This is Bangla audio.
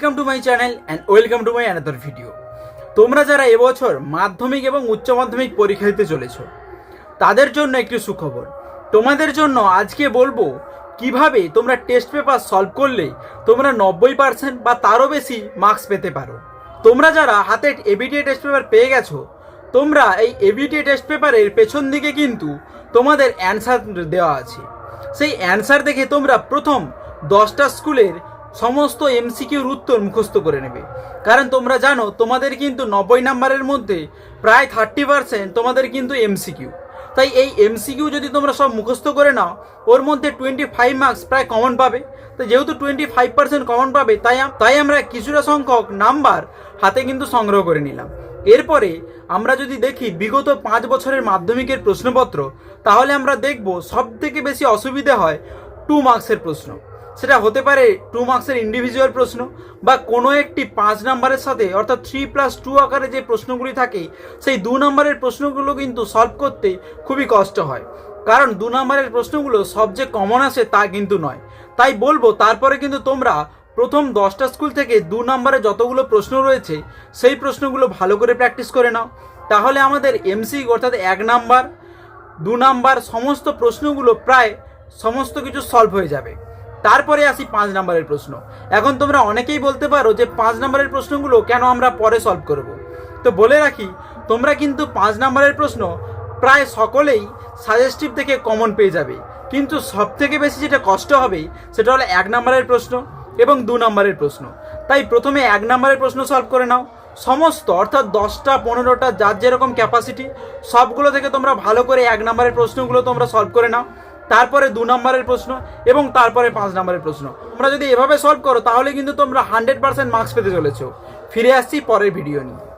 Welcome to my channel and welcome to my another video তোমরা যারা এবছর মাধ্যমিক এবং উচ্চ মাধ্যমিক পরীক্ষা দিতে চলেছ, তাদের জন্য একটি সুখবর। তোমাদের জন্য আজকে বলব কীভাবে তোমরা টেস্ট পেপার সলভ করলে তোমরা নব্বই পার্সেন্ট বা তারও বেশি মার্কস পেতে পারো। তোমরা যারা হাতে এবিটিএ টেস্ট পেপার পেয়ে গেছো, তোমরা এই এবিটিএ টেস্ট পেপারের পেছন দিকে কিন্তু তোমাদের অ্যান্সার দেওয়া আছে। সেই অ্যান্সার দেখে তোমরা প্রথম দশটা স্কুলের সমস্ত এমসিকিউর উত্তর মুখস্থ করে নেবে। কারণ তোমরা জানো, তোমাদের কিন্তু নব্বই নাম্বারের মধ্যে প্রায় থার্টি পার্সেন্ট তোমাদের কিন্তু এমসিকিউ তাই এই এমসিকিউ যদি তোমরা সব মুখস্থ করে নাও, ওর মধ্যে টোয়েন্টি ফাইভ মার্কস প্রায় কমন পাবে। তো যেহেতু টোয়েন্টি ফাইভ পার্সেন্ট কমন পাবে, তাই তাই আমরা কিছুটা সংখ্যক নাম্বার হাতে কিন্তু সংগ্রহ করে নিলাম। এরপরে আমরা যদি দেখি বিগত পাঁচ বছরের মাধ্যমিকের প্রশ্নপত্র, তাহলে আমরা দেখব সব থেকে বেশি অসুবিধা হয় টু মার্কসের প্রশ্ন। সেটা হতে পারে টু মার্কসের ইন্ডিভিজুয়াল প্রশ্ন বা কোনো একটি পাঁচ নাম্বারের সাথে, অর্থাৎ থ্রি প্লাস টু আকারে যে প্রশ্নগুলি থাকে, সেই দু নম্বরের প্রশ্নগুলো কিন্তু সলভ করতে খুবই কষ্ট হয়। কারণ দু নম্বরের প্রশ্নগুলো সব যে কমন আসে তা কিন্তু নয়। তাই বলব, তারপরে কিন্তু তোমরা প্রথম দশটা স্কুল থেকে দু নম্বরে যতগুলো প্রশ্ন রয়েছে, সেই প্রশ্নগুলো ভালো করে প্র্যাকটিস করে নাও। তাহলে আমাদের এমসি অর্থাৎ এক নাম্বার, দু নাম্বার সমস্ত প্রশ্নগুলো প্রায় সমস্ত কিছু সলভ হয়ে যাবে। তারপরে আসি পাঁচ নাম্বারের প্রশ্ন। এখন তোমরা অনেকেই বলতে পারো যে পাঁচ নাম্বারের প্রশ্নগুলো কেন আমরা পরে সলভ করব। তো বলে রাখি, তোমরা কিন্তু পাঁচ নাম্বারের প্রশ্ন প্রায় সকলেই সাজেস্টিভ থেকে কমন পেয়ে যাবে। কিন্তু সব থেকে বেশি যেটা কষ্ট হবে সেটা হলো এক নাম্বারের প্রশ্ন এবং দু নাম্বারের প্রশ্ন। তাই প্রথমে এক নাম্বারের প্রশ্ন সলভ করে নাও। সমস্ত, অর্থাৎ দশটা, পনেরোটা, যার যেরকম ক্যাপাসিটি সবগুলো থেকে তোমরা ভালো করে এক নাম্বারের প্রশ্নগুলো তোমরা সলভ করে নাও। তারপরে দু নম্বরের প্রশ্ন এবং তারপরে পাঁচ নম্বরের প্রশ্ন। তোমরা যদি এভাবে সলভ করো, তাহলে কিন্তু তোমরা হান্ড্রেড পার্সেন্ট মার্কস পেতে চলেছো। ফিরে আসছি পরের ভিডিও নিয়ে।